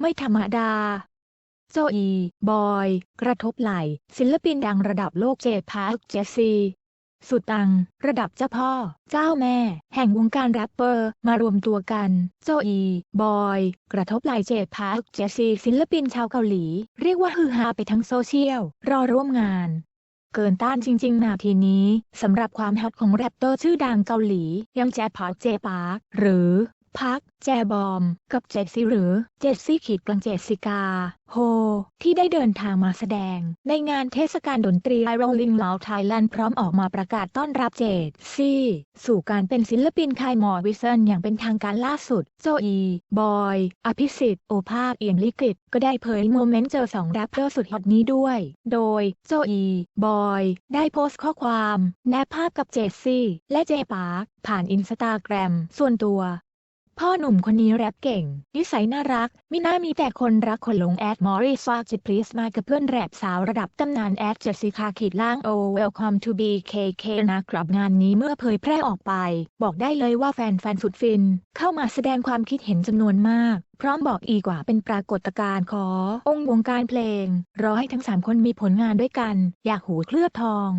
ไม่ธรรมดา โจอี บอย กระทบไหล ศิลปินดังระดับโลกเจพาร์คเจสซีสุดตัง ระดับเจ้าพ่อ เจ้าแม่ แห่งวงการแรปเปอร์ มารวมตัวกัน โจอี บอย กระทบไหลเจพาร์คเจสซีศิลปินชาวเกาหลี เรียกว่าฮือฮาไปทั้งโซเชียล รอร่วมงาน เกินต้านจริงๆนาทีนี้ สำหรับความฮอตของแรปเตอร์ชื่อดังเกาหลีอยังแจพาร์คเจปาร์คหรือ พัก แจบอม กับเจสซี่หรือเจสซี่ขีดกลางเจสสิกา โฮ ที่ได้เดินทางมาแสดง ในงานเทศกาลดนตรี Rolling Loud Thailand พร้อมออกมาประกาศต้อนรับเจดซี่ สู่การเป็นศิลปินค่ายมอวิเซนอย่างเป็นทางการล่าสุด โจอี บอย อภิสิทธิ์ โอภาสเอี่ยมลิกิต ก็ได้เผยโมเมนต์เจอสองแรปเปอร์สุดฮอตนี้ด้วย โดยโจอี บอย ได้โพสต์ข้อความ แนบภาพกับเจสซี่ และเจปาร์คผ่านอินสตาแกรมส่วนตัว พ่อหนุ่มคนนี้แรปเก่ง นิสัยน่ารัก มิน่ามีแต่คนรักคนหลงแอดมอริสฟากจิตพลีสมากับเพื่อนแรปสาวระดับตำนานแอดเจสสิคาขีดล่างโอ welcome to BKK นะครับงานนี้เมื่อเผยแพร่ออกไป บอกได้เลยว่าแฟนๆสุดฟิน เข้ามาแสดงความคิดเห็นจำนวนมากพร้อมบอกอีกว่าเป็นปรากฏการณ์ขอ องค์วงการเพลง รอให้ทั้งสามคนมีผลงานด้วยกัน อยากหูเคลือบทอง